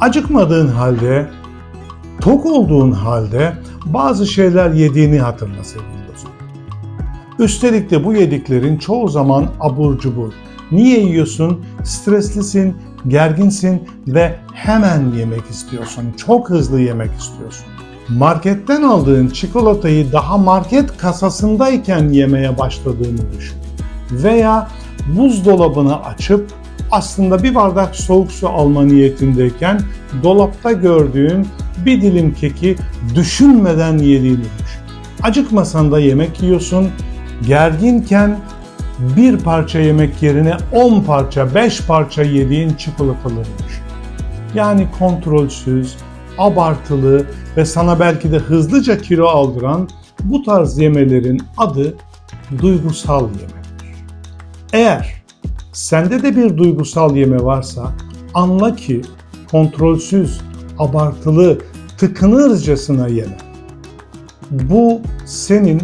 Acıkmadığın halde, tok olduğun halde bazı şeyler yediğini hatırla sevgili dostum. Üstelik de bu yediklerin çoğu zaman abur cubur. Niye yiyorsun? Streslisin, gerginsin ve hemen yemek istiyorsun. Çok hızlı yemek istiyorsun. Marketten aldığın çikolatayı daha market kasasındayken yemeye başladığını düşün. Veya buzdolabını açıp aslında bir bardak soğuk su alma niyetindeyken dolapta gördüğün bir dilim keki düşünmeden yediğini düşün. Acıkmasan da yemek yiyorsun, gerginken bir parça yemek yerine 10 parça, 5 parça yediğin çikolataları. Yani kontrolsüz, abartılı ve sana belki de hızlıca kilo aldıran bu tarz yemelerin adı duygusal yemektir. Eğer sende de bir duygusal yeme varsa anla ki kontrolsüz, abartılı, tıkınırcasına yeme. Bu senin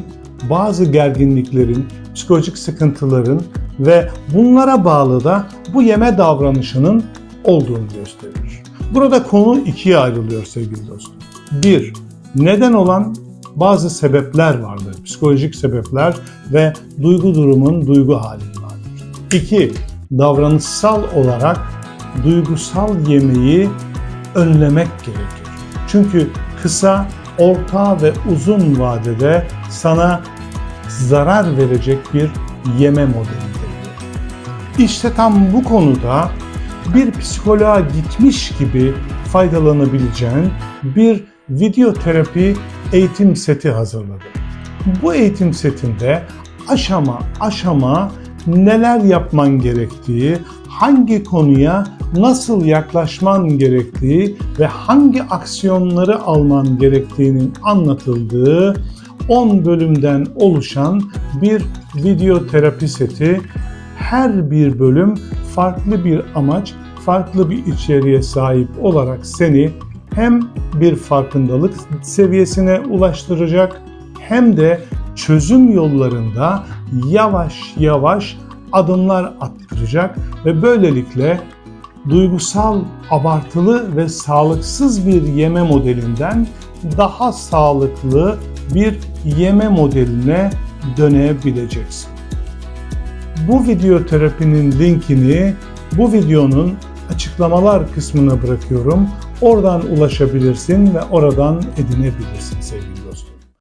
bazı gerginliklerin, psikolojik sıkıntıların ve bunlara bağlı da bu yeme davranışının olduğunu gösterir. Burada konu ikiye ayrılıyor sevgili dostum. Bir, neden olan bazı sebepler vardır. Psikolojik sebepler ve duygu durumun duygu hali 2. Davranışsal olarak duygusal yemeği önlemek gerekir. Çünkü kısa, orta ve uzun vadede sana zarar verecek bir yeme modelidir. İşte tam bu konuda bir psikoloğa gitmiş gibi faydalanabileceğin bir video terapi eğitim seti hazırladım. Bu eğitim setinde aşama aşama neler yapman gerektiği, hangi konuya nasıl yaklaşman gerektiği ve hangi aksiyonları alman gerektiğinin anlatıldığı 10 bölümden oluşan bir video terapi seti. Her bir bölüm farklı bir amaç, farklı bir içeriğe sahip olarak seni hem bir farkındalık seviyesine ulaştıracak hem de çözüm yollarında yavaş yavaş adımlar attıracak ve böylelikle duygusal, abartılı ve sağlıksız bir yeme modelinden daha sağlıklı bir yeme modeline dönebileceksin. Bu video terapinin linkini bu videonun açıklamalar kısmına bırakıyorum. Oradan ulaşabilirsin ve oradan edinebilirsin sevgili